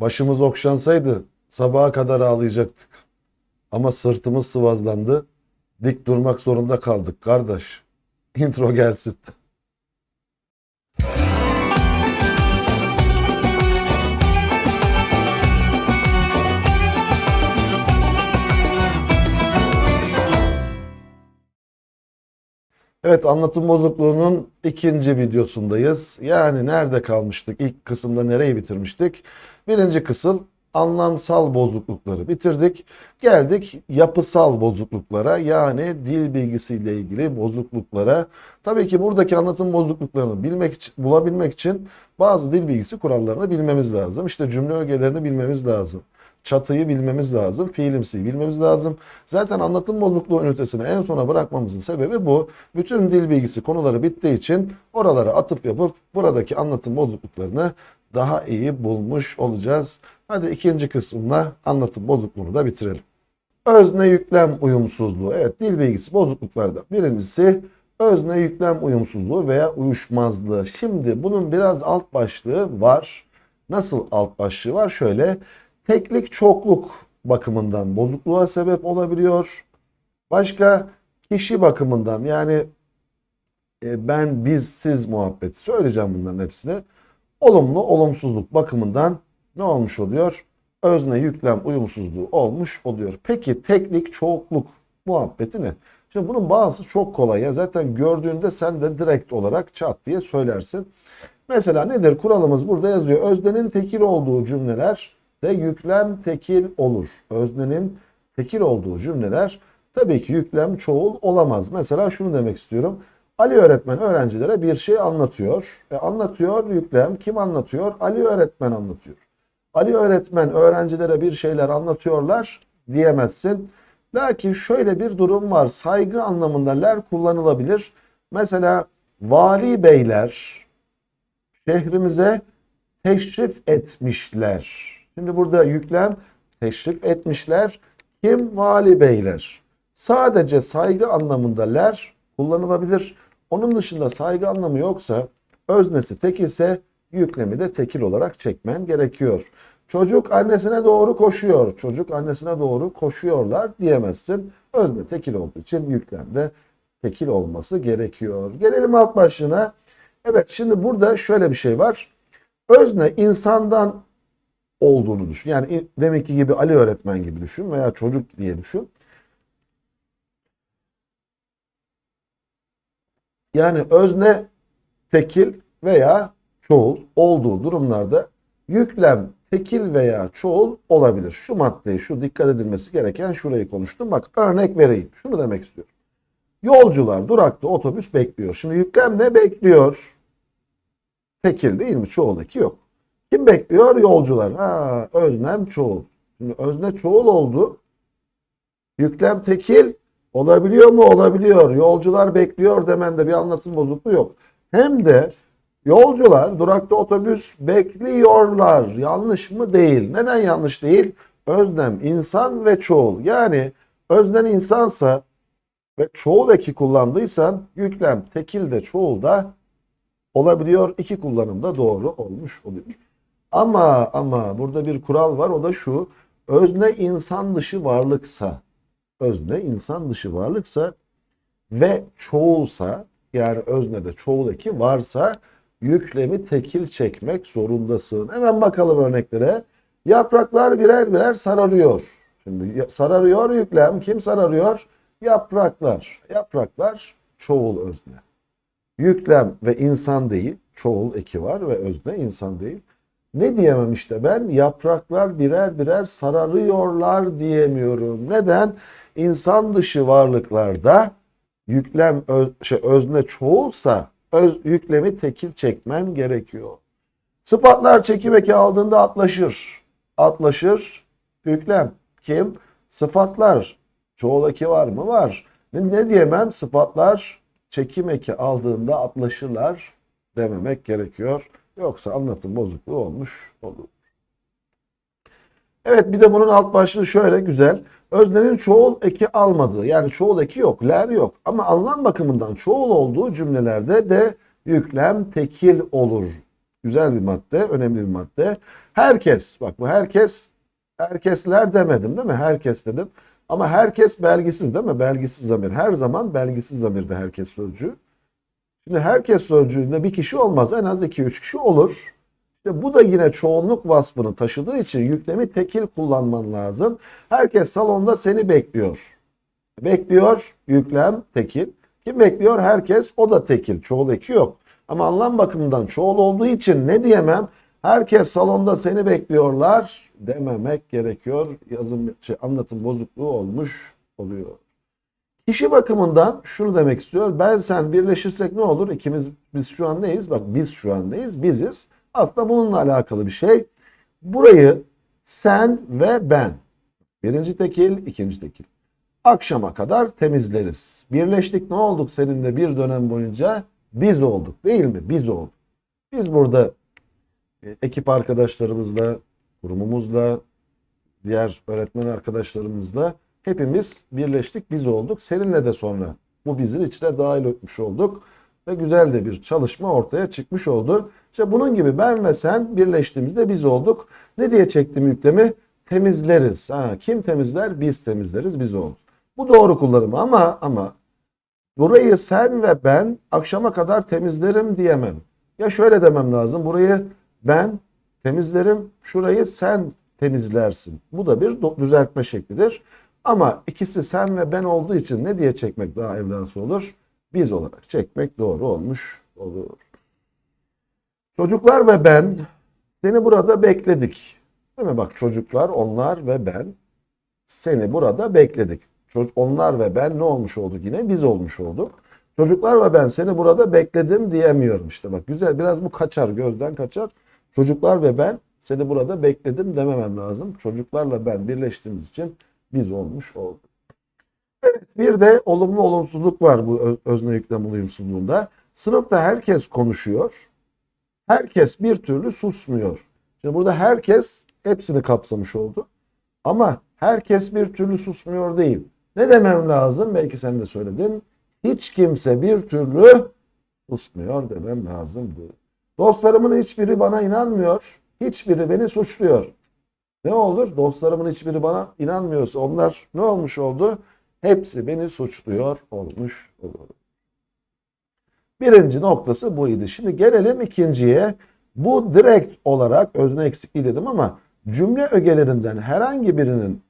Başımız okşansaydı sabaha kadar ağlayacaktık. Ama sırtımız sıvazlandı. Dik durmak zorunda kaldık kardeş. Intro gelsin. Evet anlatım bozukluğunun ikinci videosundayız. Yani nerede kalmıştık? İlk kısımda nereyi bitirmiştik? Birinci kısım anlamsal bozuklukları bitirdik. Geldik yapısal bozukluklara yani dil bilgisiyle ilgili bozukluklara. Tabii ki buradaki anlatım bozukluklarını bilmek bulabilmek için bazı dil bilgisi kurallarını bilmemiz lazım. İşte cümle ögelerini bilmemiz lazım. Çatıyı bilmemiz lazım, fiilimsiyi bilmemiz lazım. Zaten anlatım bozukluğu ünitesini en sona bırakmamızın sebebi bu. Bütün dil bilgisi konuları bittiği için oralara atıf yapıp buradaki anlatım bozukluklarını daha iyi bulmuş olacağız. Hadi ikinci kısımla anlatım bozukluğunu da bitirelim. Özne yüklem uyumsuzluğu. Evet dil bilgisi bozukluklardan birincisi özne yüklem uyumsuzluğu veya uyuşmazlığı. Şimdi bunun biraz alt başlığı var. Nasıl alt başlığı var? Şöyle teklik çokluk bakımından bozukluğa sebep olabiliyor. Başka kişi bakımından yani e, ben biz siz muhabbeti söyleyeceğim bunların hepsini. Olumlu olumsuzluk bakımından ne olmuş oluyor? Özne yüklem uyumsuzluğu olmuş oluyor. Peki teklik çokluk muhabbeti ne? Şimdi bunun bazısı çok kolay ya. Zaten gördüğünde sen de direkt olarak çat diye söylersin. Mesela nedir? Kuralımız burada yazıyor. Öznenin tekil olduğu cümleler de yüklem tekil olur. Öznenin tekil olduğu cümleler tabii ki yüklem çoğul olamaz. Mesela şunu demek istiyorum. Ali öğretmen öğrencilere bir şey anlatıyor. E, anlatıyor yüklem. Kim anlatıyor? Ali öğretmen anlatıyor. Ali öğretmen öğrencilere bir şeyler anlatıyorlar diyemezsin. Lakin şöyle bir durum var. Saygı anlamında ler kullanılabilir. Mesela vali beyler şehrimize teşrif etmişler. Şimdi burada yüklem teşrif etmişler. Kim? Vali beyler. Sadece saygı anlamında ler kullanılabilir. Onun dışında saygı anlamı yoksa öznesi tekilse yüklemi de tekil olarak çekmen gerekiyor. Çocuk annesine doğru koşuyor. Çocuk annesine doğru koşuyorlar diyemezsin. Özne tekil olduğu için yüklemde tekil olması gerekiyor. Gelelim alt başlığına. Evet şimdi burada şöyle bir şey var. Özne insandan olduğunu düşün. Yani demek ki gibi Ali öğretmen gibi düşün veya çocuk diye düşün. Yani özne tekil veya çoğul olduğu durumlarda yüklem tekil veya çoğul olabilir. Şu maddeyi, şu dikkat edilmesi gereken şurayı konuştum. Bak örnek vereyim. Şunu demek istiyorum. Yolcular durakta otobüs bekliyor. Şimdi yüklem ne bekliyor? Tekil değil mi? Çoğuldaki yok. Kim bekliyor? Yolcular. Ha, öznem çoğul. Şimdi özne çoğul oldu. Yüklem tekil olabiliyor mu? Olabiliyor. Yolcular bekliyor demende bir anlatım bozukluğu yok. Hem de yolcular durakta otobüs bekliyorlar. Yanlış mı? Değil. Neden yanlış değil? Öznem insan ve çoğul. Yani öznen insansa ve çoğul eki kullandıysan yüklem tekil de çoğul da olabiliyor. İki kullanımda doğru olmuş oluyor. Ama ama burada bir kural var o da şu. Özne insan dışı varlıksa, özne insan dışı varlıksa ve çoğulsa yani öznede çoğul eki varsa yüklemi tekil çekmek zorundasın. Hemen bakalım örneklere. Yapraklar birer birer sararıyor. Şimdi sararıyor yüklem. Kim sararıyor? Yapraklar. Yapraklar çoğul özne. Yüklem ve insan değil. Çoğul eki var ve özne insan değil. Ne diyemem işte ben? Yapraklar birer birer sararıyorlar diyemiyorum. Neden? İnsan dışı varlıklarda yüklem öz, şey, özne çoğulsa öz, yüklemi tekil çekmen gerekiyor. Sıfatlar çekim eki aldığında atlaşır. Atlaşır yüklem. Kim? Sıfatlar. Çoğul eki var mı? Var. Ne, ne diyemem? Sıfatlar çekim eki aldığında atlaşırlar dememek gerekiyor. Yoksa anlatım bozukluğu olmuş olur. Evet bir de bunun alt başlığı şöyle güzel. Öznenin çoğul eki almadığı yani çoğul eki yok, ler yok. Ama anlam bakımından çoğul olduğu cümlelerde de yüklem tekil olur. Güzel bir madde, önemli bir madde. Herkes, bak bu herkes, herkesler demedim değil mi? Herkes dedim. Ama herkes belgisiz değil mi? Belgisiz zamir. Her zaman belgisiz zamirde herkes sözcüğü. Şimdi herkes sözcüğünde bir kişi olmaz. En az 2-3 kişi olur. İşte bu da yine çoğunluk vasfını taşıdığı için yüklemi tekil kullanman lazım. Herkes salonda seni bekliyor. Bekliyor, yüklem tekil. Kim bekliyor? Herkes, o da tekil. Çoğul eki yok. Ama anlam bakımından çoğul olduğu için ne diyemem? Herkes salonda seni bekliyorlar dememek gerekiyor. Yazım, şey, anlatım bozukluğu olmuş oluyor. Kişi bakımından şunu demek istiyor. Ben sen birleşirsek ne olur? İkimiz biz şu an neyiz? Bak biz şu an neyiz? Biziz. Aslında bununla alakalı bir şey. Burayı sen ve ben. Birinci tekil, ikinci tekil. Akşama kadar temizleriz. Birleştik ne olduk seninle bir dönem boyunca? Biz olduk değil mi? Biz olduk. Biz burada e, ekip arkadaşlarımızla, kurumumuzla, diğer öğretmen arkadaşlarımızla hepimiz birleştik, biz olduk. Seninle de sonra bu bizin içine dahil etmiş olduk ve güzel de bir çalışma ortaya çıkmış oldu. İşte bunun gibi ben ve sen birleştiğimizde biz olduk. Ne diye çektim yüklemi? Temizleriz. Ha, kim temizler? Biz temizleriz, biz olduk. Bu doğru kullanımı ama ama burayı sen ve ben akşama kadar temizlerim diyemem. Ya şöyle demem lazım. Burayı ben temizlerim, şurayı sen temizlersin. Bu da bir düzeltme şeklidir. Ama ikisi sen ve ben olduğu için ne diye çekmek daha evlası olur? Biz olarak çekmek doğru olmuş olur. Çocuklar ve ben seni burada bekledik. Değil mi? Bak çocuklar, onlar ve ben seni burada bekledik. Onlar ve ben ne olmuş olduk yine? Biz olmuş olduk. Çocuklar ve ben seni burada bekledim diyemiyorum işte. Bak güzel biraz bu kaçar gözden kaçar. Çocuklar ve ben seni burada bekledim dememem lazım. Çocuklarla ben birleştiğimiz için biz olmuş olduk. Evet, bir de olumlu olumsuzluk var bu özne yüklem uyumsuzluğunda. Sınıfta herkes konuşuyor. Herkes bir türlü susmuyor. Şimdi burada herkes hepsini kapsamış oldu. Ama herkes bir türlü susmuyor değil. Ne demem lazım? Belki sen de söyledin. Hiç kimse bir türlü susmuyor demem lazımdı. Dostlarımın hiçbiri bana inanmıyor. Hiçbiri beni suçluyor. Ne olur? Dostlarımın hiçbiri bana inanmıyorsa onlar ne olmuş oldu? Hepsi beni suçluyor olmuş olur. Birinci noktası buydu. Şimdi gelelim ikinciye. Bu direkt olarak özne eksikliği dedim ama cümle ögelerinden herhangi birinin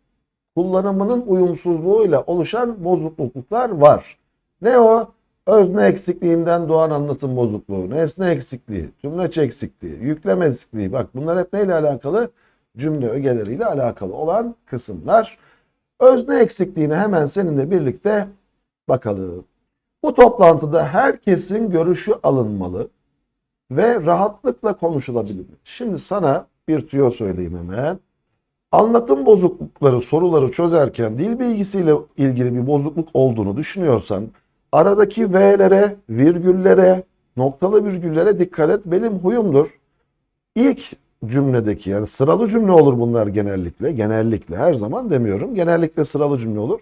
kullanımının uyumsuzluğuyla oluşan bozukluklar var. Ne o? Özne eksikliğinden doğan anlatım bozukluğu, nesne eksikliği, cümleçi eksikliği, yüklem eksikliği. Bak bunlar hep neyle alakalı? Cümle ögeleriyle alakalı olan kısımlar. Özne eksikliğine hemen seninle birlikte bakalım. Bu toplantıda herkesin görüşü alınmalı ve rahatlıkla konuşulabilir. Şimdi sana bir tüyo söyleyeyim hemen. Anlatım bozuklukları soruları çözerken dil bilgisiyle ilgili bir bozukluk olduğunu düşünüyorsan aradaki V'lere, virgüllere, noktalı virgüllere dikkat et. Benim huyumdur. İlk cümledeki yani sıralı cümle olur bunlar genellikle. Genellikle her zaman demiyorum. Genellikle sıralı cümle olur.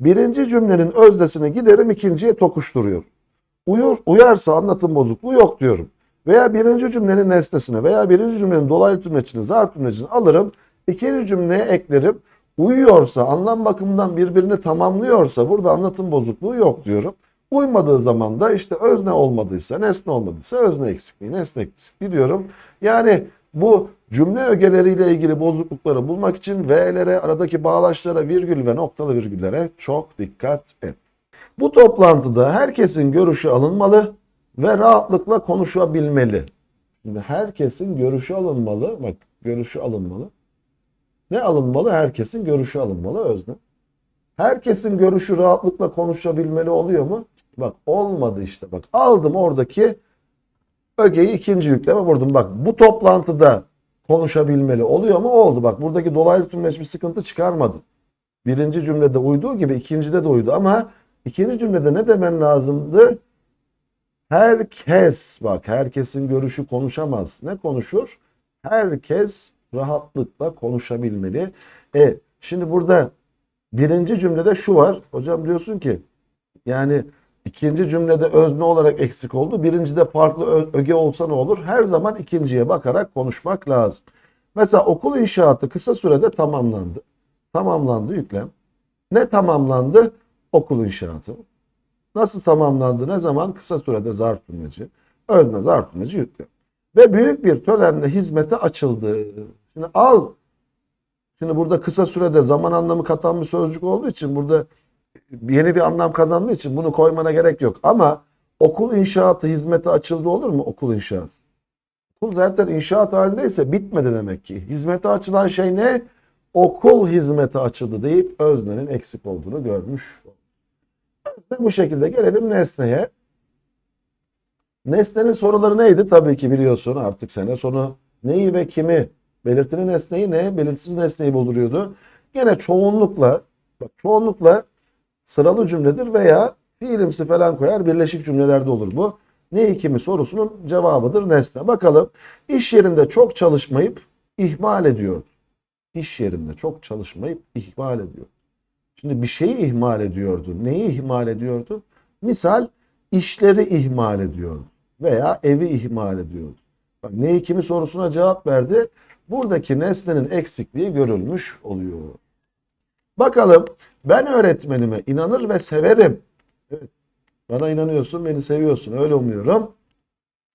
Birinci cümlenin özdesine giderim ikinciye tokuşturuyorum. Uyur, uyarsa anlatım bozukluğu yok diyorum. Veya birinci cümlenin nesnesine veya birinci cümlenin dolaylı tümlecini, zarf tümlecini alırım. ikinci cümleye eklerim. Uyuyorsa, anlam bakımından birbirini tamamlıyorsa burada anlatım bozukluğu yok diyorum. Uymadığı zaman da işte özne olmadıysa, nesne olmadıysa özne eksikliği, nesne eksikliği diyorum. Yani bu cümle ögeleriyle ilgili bozuklukları bulmak için V'lere, aradaki bağlaçlara, virgül ve noktalı virgüllere çok dikkat et. Bu toplantıda herkesin görüşü alınmalı ve rahatlıkla konuşabilmeli. Şimdi herkesin görüşü alınmalı. Bak görüşü alınmalı. Ne alınmalı? Herkesin görüşü alınmalı özne. Herkesin görüşü rahatlıkla konuşabilmeli oluyor mu? Bak olmadı işte bak. Aldım oradaki ögeyi ikinci yükleme vurdum. Bak bu toplantıda konuşabilmeli oluyor mu? Oldu. Bak buradaki dolaylı tümleç bir sıkıntı çıkarmadı. Birinci cümlede uyduğu gibi ikincide de uydu ama ikinci cümlede ne demen lazımdı? Herkes bak herkesin görüşü konuşamaz. Ne konuşur? Herkes rahatlıkla konuşabilmeli. E şimdi burada birinci cümlede şu var. Hocam diyorsun ki yani İkinci cümlede özne olarak eksik oldu. Birincide farklı öge olsa ne olur? Her zaman ikinciye bakarak konuşmak lazım. Mesela okul inşaatı kısa sürede tamamlandı. Tamamlandı yüklem. Ne tamamlandı? Okul inşaatı. Nasıl tamamlandı? Ne zaman? Kısa sürede zarf tümleci. Özne zarf tümleci yüklem. Ve büyük bir törenle hizmete açıldı. Şimdi al. Şimdi burada kısa sürede zaman anlamı katan bir sözcük olduğu için burada yeni bir anlam kazandığı için bunu koymana gerek yok. Ama okul inşaatı hizmete açıldı olur mu? Okul inşaatı. Okul zaten inşaat halindeyse bitmedi demek ki. Hizmete açılan şey ne? Okul hizmete açıldı deyip öznenin eksik olduğunu görmüş. Bu şekilde gelelim nesneye. Nesnenin soruları neydi? Tabii ki biliyorsun artık sene sonu neyi ve kimi belirtili nesneyi ne, belirsiz nesneyi bulduruyordu. Gene çoğunlukla, bak çoğunlukla sıralı cümledir veya fiilimsi falan koyar birleşik cümlelerde olur bu. Neyi kimi sorusunun cevabıdır nesne. Bakalım iş yerinde çok çalışmayıp ihmal ediyor. İş yerinde çok çalışmayıp ihmal ediyor. Şimdi bir şeyi ihmal ediyordu. Neyi ihmal ediyordu? Misal işleri ihmal ediyordu veya evi ihmal ediyordu. Bak neyi kimi sorusuna cevap verdi. Buradaki nesnenin eksikliği görülmüş oluyor. Bakalım ben öğretmenime inanır ve severim. Evet, bana inanıyorsun, beni seviyorsun. Öyle umuyorum.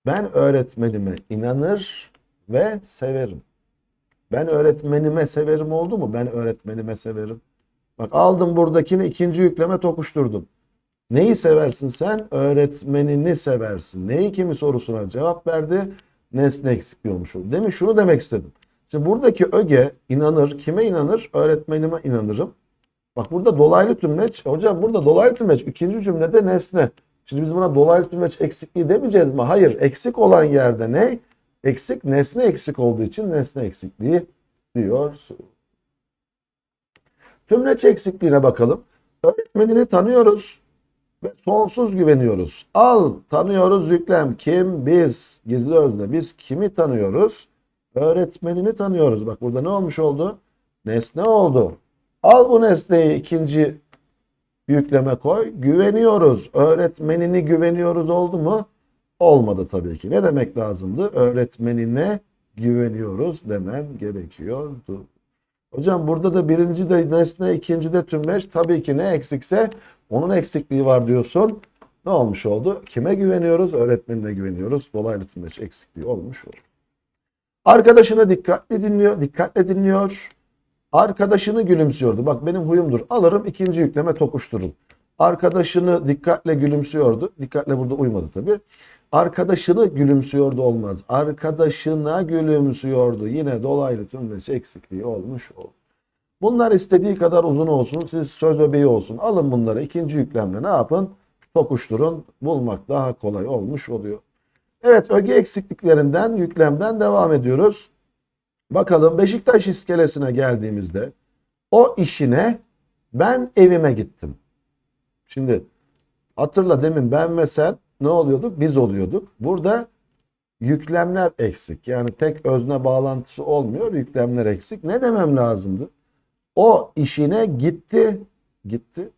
Ben öğretmenime inanır ve severim. Ben öğretmenime severim oldu mu? Ben öğretmenime severim. Bak aldım buradakini ikinci yükleme tokuşturdum. Neyi seversin sen? Öğretmenini seversin. Neyi kimi sorusuna cevap verdi. Nesne eksikliği olmuş oldu. Demin şunu demek istedim. Şimdi buradaki öge inanır. Kime inanır? Öğretmenime inanırım. Bak burada dolaylı tümleç. Hocam burada dolaylı tümleç. ikinci cümlede nesne. Şimdi biz buna dolaylı tümleç eksikliği demeyeceğiz mi? Hayır. Eksik olan yerde ne? Eksik nesne eksik olduğu için nesne eksikliği diyoruz. Tümleç eksikliğine bakalım. Öğretmenini tanıyoruz ve sonsuz güveniyoruz. Al tanıyoruz yüklem. Kim? Biz. Gizli özne. Biz kimi tanıyoruz? Öğretmenini tanıyoruz. Bak burada ne olmuş oldu? Nesne oldu. Al bu nesneyi ikinci yükleme koy. Güveniyoruz. Öğretmenini güveniyoruz oldu mu? Olmadı tabii ki. Ne demek lazımdı? Öğretmenine güveniyoruz demem gerekiyordu. Hocam burada da birinci de nesne, ikinci de tümleç. Tabii ki ne eksikse onun eksikliği var diyorsun. Ne olmuş oldu? Kime güveniyoruz? Öğretmenine güveniyoruz. Dolaylı tümleç eksikliği olmuş olur. Arkadaşını dikkatli dinliyor, dikkatle dinliyor. Arkadaşını gülümsüyordu. Bak benim huyumdur. Alırım ikinci yükleme tokuştururum. Arkadaşını dikkatle gülümsüyordu. Dikkatle burada uymadı tabii. Arkadaşını gülümsüyordu olmaz. Arkadaşına gülümsüyordu. Yine dolaylı tümleç eksikliği olmuş oldu. Bunlar istediği kadar uzun olsun. Siz söz öbeği olsun. Alın bunları ikinci yüklemle ne yapın? Tokuşturun. Bulmak daha kolay olmuş oluyor. Evet öge eksikliklerinden yüklemden devam ediyoruz. Bakalım Beşiktaş iskelesine geldiğimizde o işine ben evime gittim. Şimdi hatırla demin ben ve sen ne oluyorduk? Biz oluyorduk. Burada yüklemler eksik. Yani tek özne bağlantısı olmuyor. Yüklemler eksik. Ne demem lazımdı? O işine gitti. Gitti.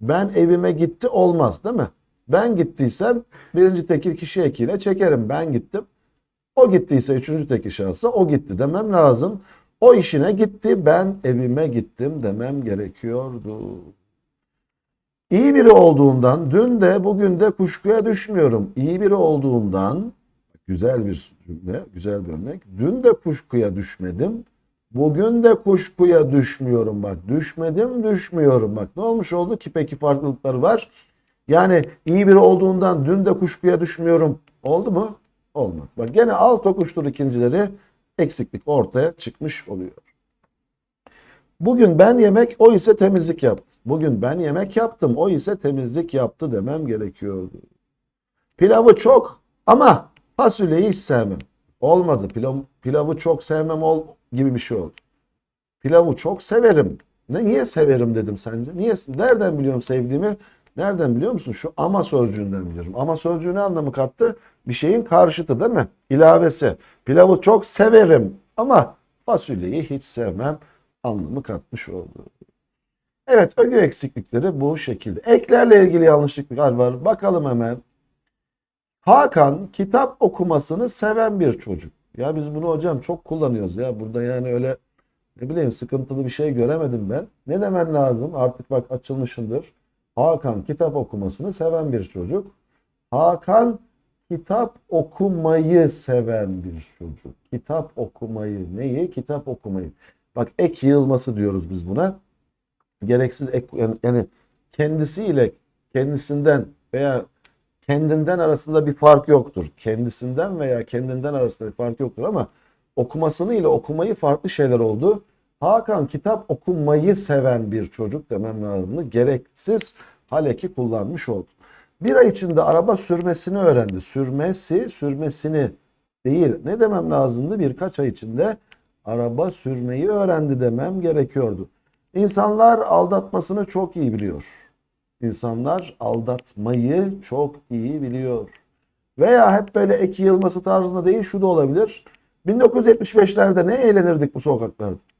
Ben evime gitti olmaz değil mi? Ben gittiysem birinci tekil kişi ekiyle çekerim. Ben gittim. O gittiyse üçüncü tekil şahsa o gitti demem lazım. O işine gitti ben evime gittim demem gerekiyordu. İyi biri olduğundan dün de bugün de kuşkuya düşmüyorum. İyi biri olduğundan güzel bir cümle, güzel bir örnek. Dün de kuşkuya düşmedim. Bugün de kuşkuya düşmüyorum bak. Düşmedim, düşmüyorum bak. Ne olmuş oldu ki peki farklılıkları var. Yani iyi biri olduğundan dün de kuşkuya düşmüyorum. Oldu mu? Olmadı. Bak gene al tokuştur ikincileri eksiklik ortaya çıkmış oluyor. Bugün ben yemek o ise temizlik yaptı. Bugün ben yemek yaptım o ise temizlik yaptı demem gerekiyordu. Pilavı çok ama fasulyeyi hiç sevmem. Olmadı. Pilav, pilavı çok sevmem ol gibi bir şey oldu. Pilavı çok severim. Ne niye severim dedim sence? Niye? Nereden biliyorum sevdiğimi? Nereden biliyor musun? Şu ama sözcüğünden biliyorum. Ama sözcüğü ne anlamı kattı? Bir şeyin karşıtı değil mi? İlavesi. Pilavı çok severim ama fasulyeyi hiç sevmem anlamı katmış oldu. Evet öge eksiklikleri bu şekilde. Eklerle ilgili yanlışlıklar var. Bakalım hemen. Hakan kitap okumasını seven bir çocuk. Ya biz bunu hocam çok kullanıyoruz ya. Burada yani öyle ne bileyim sıkıntılı bir şey göremedim ben. Ne demen lazım? Artık bak açılmışındır. Hakan kitap okumasını seven bir çocuk. Hakan kitap okumayı seven bir çocuk. Kitap okumayı. Neyi? Kitap okumayı. Bak ek yığılması diyoruz biz buna. Gereksiz ek yani, yani kendisiyle kendisinden veya kendinden arasında bir fark yoktur. Kendisinden veya kendinden arasında bir fark yoktur ama okumasını ile okumayı farklı şeyler oldu. Hakan kitap okumayı seven bir çocuk demem lazımdı. Gereksiz haleki kullanmış oldu. Bir ay içinde araba sürmesini öğrendi. Sürmesi, sürmesini değil. Ne demem lazımdı? Birkaç ay içinde araba sürmeyi öğrendi demem gerekiyordu. İnsanlar aldatmasını çok iyi biliyor. İnsanlar aldatmayı çok iyi biliyor. Veya hep böyle ek yığılması tarzında değil şu da olabilir. 1975'lerde ne eğlenirdik bu sokaklarda?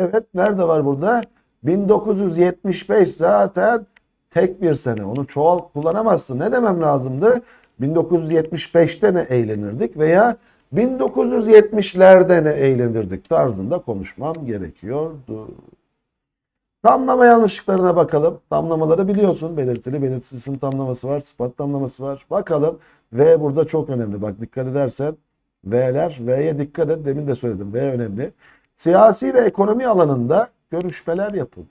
Evet nerede var burada? 1975 zaten tek bir sene. Onu çoğal kullanamazsın. Ne demem lazımdı? 1975'te ne eğlenirdik veya 1970'lerde ne eğlenirdik tarzında konuşmam gerekiyordu. Tamlama yanlışlıklarına bakalım. Tamlamaları biliyorsun. Belirtili, belirtisiz isim tamlaması var. Sıfat tamlaması var. Bakalım. V burada çok önemli. Bak dikkat edersen V'ler, V'ye dikkat et. Demin de söyledim. V önemli. Siyasi ve ekonomi alanında görüşmeler yapın.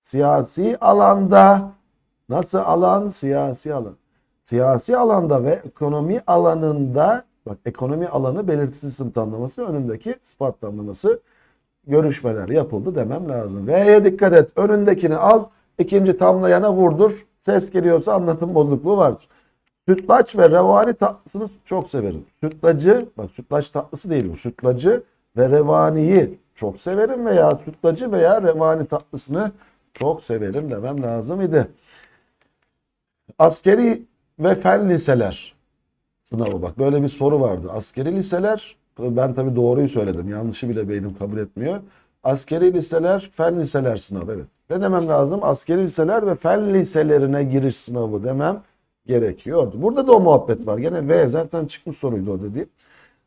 Siyasi alanda nasıl alan? Siyasi alan. Siyasi alanda ve ekonomi alanında bak ekonomi alanı belirtisiz isim tamlaması önündeki sıfat tamlaması görüşmeler yapıldı demem lazım. V'ye dikkat et. Önündekini al. ikinci tamlayana vurdur. Ses geliyorsa anlatım bozukluğu vardır. Sütlaç ve revani tatlısını çok severim. Sütlacı, bak sütlaç tatlısı değil bu. Sütlacı ve revaniyi çok severim veya sütlacı veya revani tatlısını çok severim demem lazım idi. Askeri ve fen liseler sınavı bak böyle bir soru vardı. Askeri liseler ben tabii doğruyu söyledim. Yanlışı bile beynim kabul etmiyor. Askeri liseler, fen liseler sınavı evet. Ne demem lazım? Askeri liseler ve fen liselerine giriş sınavı demem gerekiyordu. Burada da o muhabbet var. Gene V zaten çıkmış soruydu o dedi.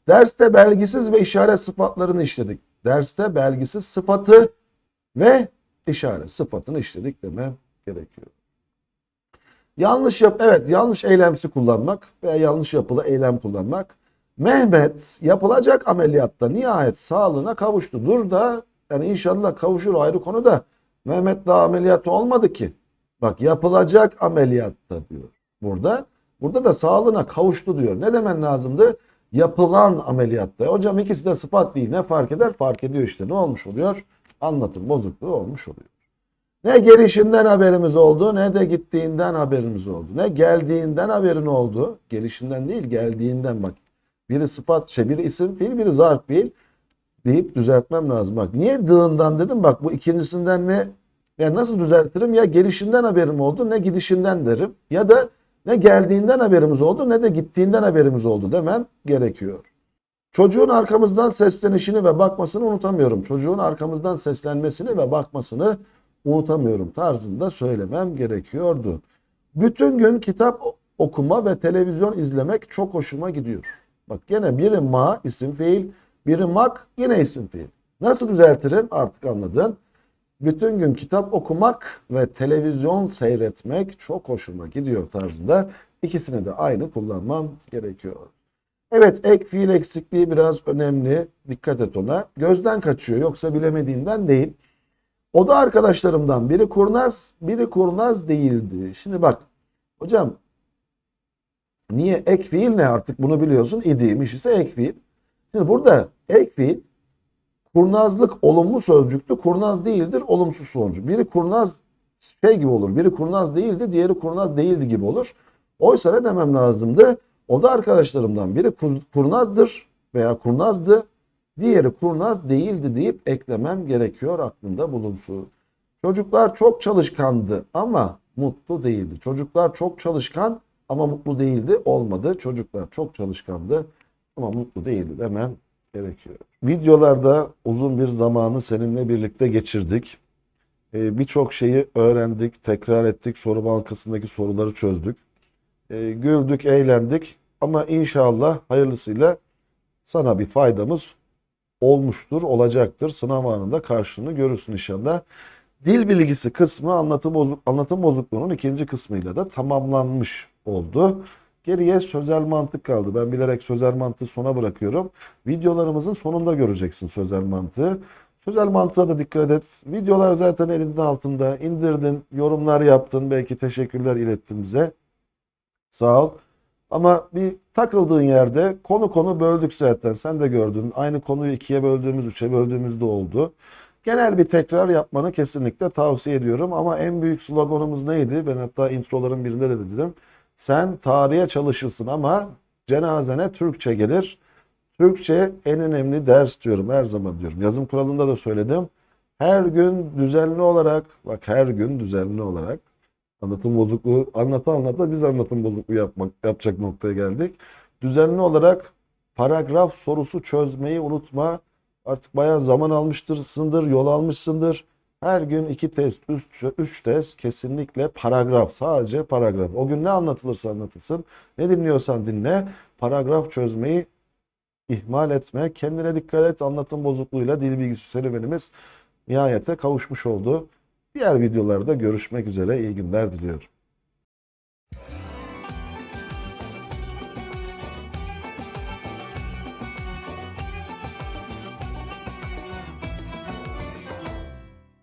Derste belgisiz ve işaret sıfatlarını işledik. Derste belgisiz sıfatı ve işaret sıfatını işledik demem gerekiyor. Yanlış yap evet yanlış eylemsi kullanmak veya yanlış yapılı eylem kullanmak. Mehmet yapılacak ameliyatta nihayet sağlığına kavuştu. Dur da yani inşallah kavuşur ayrı konu da Mehmet daha ameliyat olmadı ki. Bak yapılacak ameliyatta diyor burada. Burada da sağlığına kavuştu diyor. Ne demen lazımdı? Yapılan ameliyatta. Hocam ikisi de sıfat değil. Ne fark eder? Fark ediyor işte. Ne olmuş oluyor? Anlatım bozukluğu olmuş oluyor. Ne gelişinden haberimiz oldu ne de gittiğinden haberimiz oldu. Ne geldiğinden haberin oldu. Gelişinden değil geldiğinden bak. Biri sıfat şey biri isim fiil biri zarf fiil deyip düzeltmem lazım. Bak niye dığından dedim bak bu ikincisinden ne yani nasıl düzeltirim ya gelişinden haberim oldu ne gidişinden derim ya da ne geldiğinden haberimiz oldu ne de gittiğinden haberimiz oldu demem gerekiyor. Çocuğun arkamızdan seslenişini ve bakmasını unutamıyorum. Çocuğun arkamızdan seslenmesini ve bakmasını unutamıyorum tarzında söylemem gerekiyordu. Bütün gün kitap okuma ve televizyon izlemek çok hoşuma gidiyor. Bak gene biri ma isim fiil, biri mak yine isim fiil. Nasıl düzeltirim artık anladın. Bütün gün kitap okumak ve televizyon seyretmek çok hoşuma gidiyor tarzında ikisini de aynı kullanmam gerekiyor. Evet ek fiil eksikliği biraz önemli. Dikkat et ona. Gözden kaçıyor yoksa bilemediğinden değil. O da arkadaşlarımdan biri kurnaz, biri kurnaz değildi. Şimdi bak hocam niye ek fiil ne artık bunu biliyorsun. İdiymiş ise ek fiil. Şimdi burada ek fiil kurnazlık olumlu sözcüktü. Kurnaz değildir olumsuz sözcük. Biri kurnaz şey gibi olur. Biri kurnaz değildi, diğeri kurnaz değildi gibi olur. Oysa ne demem lazımdı? O da arkadaşlarımdan biri kurnazdır veya kurnazdı. Diğeri kurnaz değildi deyip eklemem gerekiyor aklında bulunsun. Çocuklar çok çalışkandı ama mutlu değildi. Çocuklar çok çalışkan ama mutlu değildi. Olmadı. Çocuklar çok çalışkandı ama mutlu değildi demem gerekiyor. Videolarda uzun bir zamanı seninle birlikte geçirdik. E, birçok şeyi öğrendik, tekrar ettik, soru bankasındaki soruları çözdük. E, güldük, eğlendik ama inşallah hayırlısıyla sana bir faydamız olmuştur, olacaktır. Sınav anında karşılığını görürsün inşallah. Dil bilgisi kısmı anlatım, bozuk, anlatım bozukluğunun ikinci kısmıyla da tamamlanmış oldu. Geriye sözel mantık kaldı. Ben bilerek sözel mantığı sona bırakıyorum. Videolarımızın sonunda göreceksin sözel mantığı. Sözel mantığa da dikkat et. Videolar zaten elinin altında. İndirdin, yorumlar yaptın. Belki teşekkürler ilettin bize. Sağ ol. Ama bir takıldığın yerde konu konu böldük zaten. Sen de gördün. Aynı konuyu ikiye böldüğümüz, üçe böldüğümüz de oldu. Genel bir tekrar yapmanı kesinlikle tavsiye ediyorum. Ama en büyük sloganımız neydi? Ben hatta introların birinde de dedim. Sen tarihe çalışırsın ama cenazene Türkçe gelir. Türkçe en önemli ders diyorum her zaman diyorum. Yazım kuralında da söyledim. Her gün düzenli olarak, bak her gün düzenli olarak anlatım bozukluğu anlata anlata biz anlatım bozukluğu yapmak yapacak noktaya geldik. Düzenli olarak paragraf sorusu çözmeyi unutma. Artık bayağı zaman almıştırsındır, yol almışsındır. Her gün iki test, üç, üç test kesinlikle paragraf, sadece paragraf. O gün ne anlatılırsa anlatılsın, ne dinliyorsan dinle, paragraf çözmeyi ihmal etme. Kendine dikkat et. Anlatım bozukluğuyla dil bilgisi serüvenimiz nihayete kavuşmuş oldu. Diğer videolarda görüşmek üzere. İyi günler diliyorum.